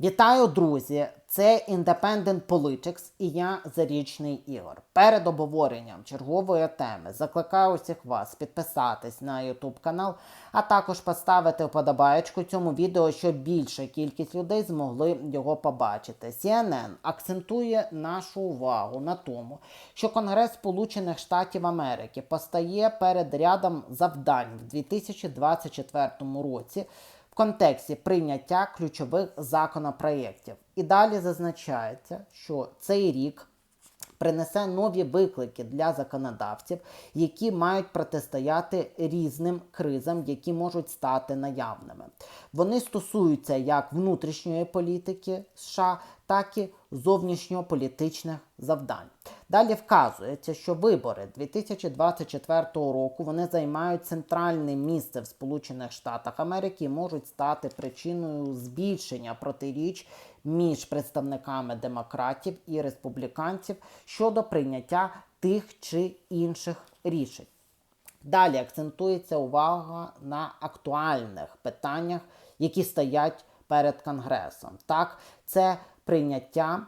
Вітаю, друзі! Це Independent Politics і я Зарічний Ігор. Перед обговоренням чергової теми закликаю усіх вас підписатись на YouTube канал, а також поставити вподобаєчку цьому відео, щоб більша кількість людей змогли його побачити. CNN акцентує нашу увагу на тому, що Конгрес Сполучених Штатів Америки постає перед рядом завдань в 2024 році контексті прийняття ключових законопроєктів. І далі зазначається, що цей рік принесе нові виклики для законодавців, які мають протистояти різним кризам, які можуть стати наявними. Вони стосуються як внутрішньої політики США, так і зовнішньополітичних завдань. Далі вказується, що вибори 2024 року вони займають центральне місце в Сполучених Штатах Америки і можуть стати причиною збільшення протиріч між представниками демократів і республіканців щодо прийняття тих чи інших рішень. Далі акцентується увага на актуальних питаннях, які стоять перед Конгресом. Так, це прийняття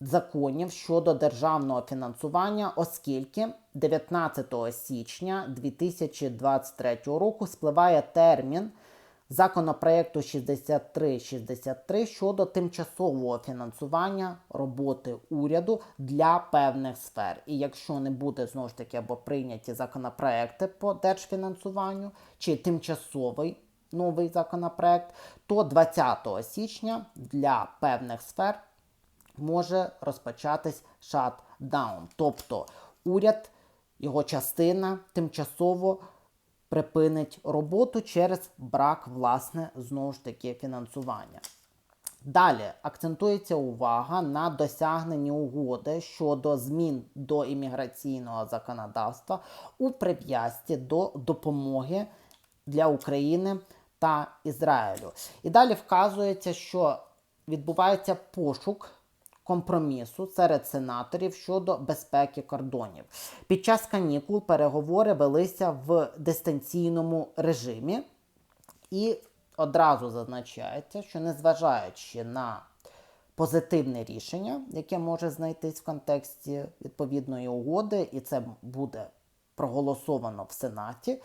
законів щодо державного фінансування, оскільки 19 січня 2023 року спливає термін законопроекту 6363 щодо тимчасового фінансування роботи уряду для певних сфер. І якщо не буде знову ж таки або прийняті законопроекти по держфінансуванню чи тимчасовий новий законопроект, то 20 січня для певних сфер може розпочатись шатдаун. Тобто уряд, його частина тимчасово припинить роботу через брак власне знову ж таки фінансування. Далі акцентується увага на досягненні угоди щодо змін до імміграційного законодавства у прив'язці до допомоги для України та Ізраїлю. І далі вказується, що відбувається пошук компромісу серед сенаторів щодо безпеки кордонів. Під час канікул переговори велися в дистанційному режимі, і одразу зазначається, що незважаючи на позитивне рішення, яке може знайтись в контексті відповідної угоди, і це буде проголосовано в Сенаті.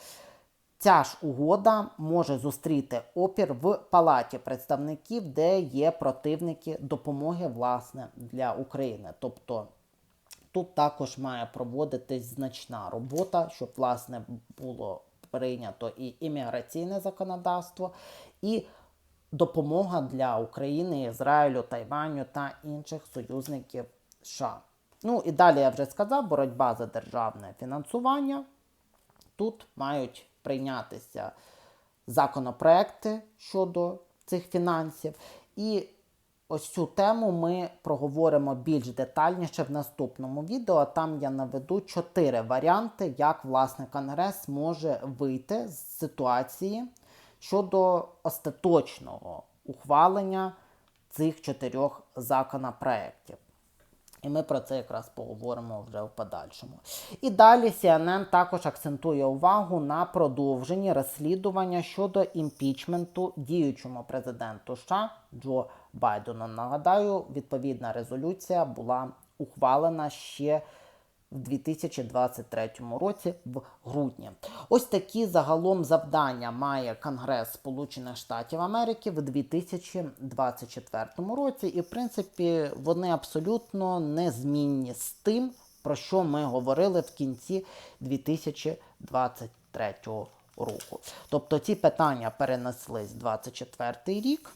Ця ж угода може зустріти опір в палаті представників, де є противники допомоги власне для України. Тобто тут також має проводитись значна робота, щоб власне було прийнято і імміграційне законодавство, і допомога для України, Ізраїлю, Тайваню та інших союзників США. Ну і далі я вже сказав, боротьба за державне фінансування. Тут мають прийнятися законопроекти щодо цих фінансів. І ось цю тему ми проговоримо більш детальніше в наступному відео. Там я наведу чотири варіанти, як власне Конгрес може вийти з ситуації щодо остаточного ухвалення цих чотирьох законопроєктів. І ми про це якраз поговоримо вже в подальшому. І далі CNN також акцентує увагу на продовженні розслідування щодо імпічменту діючому президенту США Джо Байдена. Нагадаю, відповідна резолюція була ухвалена ще в 2023 році в грудні. Ось такі загалом завдання має Конгрес Сполучених Штатів Америки в 2024 році, і в принципі вони абсолютно незмінні з тим, про що ми говорили в кінці 2023 року. Тобто ці питання перенеслись в 2024 рік.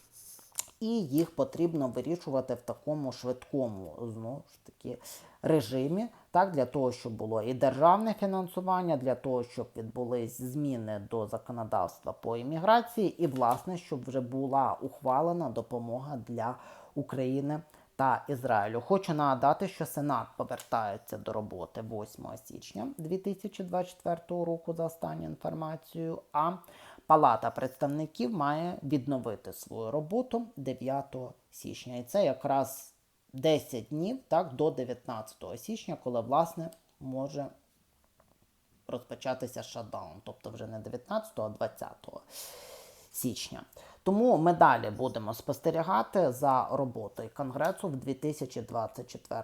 І їх потрібно вирішувати в такому швидкому знову ж таки режимі, так, для того, щоб було і державне фінансування, для того, щоб відбулись зміни до законодавства по імміграції, і, власне, щоб вже була ухвалена допомога для України та Ізраїлю. Хочу нагадати, що Сенат повертається до роботи 8 січня 2024 року за останню інформацією. А Палата представників має відновити свою роботу 9 січня. І це якраз 10 днів так, до 19 січня, коли, власне, може розпочатися шатдаун. Тобто вже не 19, а 20 січня. Тому ми далі будемо спостерігати за роботою Конгресу в 2024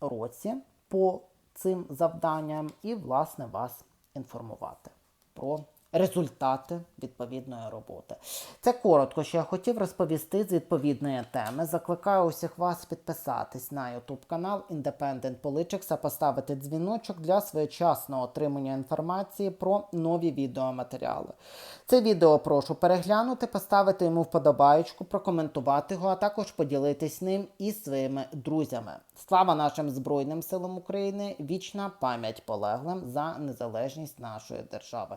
році по цим завданням і, власне, вас інформувати про результати відповідної роботи. Це коротко, що я хотів розповісти з відповідної теми. Закликаю усіх вас підписатись на YouTube канал Independent Politics, а поставити дзвіночок для своєчасного отримання інформації про нові відеоматеріали. Це відео прошу переглянути, поставити йому вподобаєчку, прокоментувати його, а також поділитись ним із своїми друзями. Слава нашим Збройним силам України! Вічна пам'ять полеглим за незалежність нашої держави.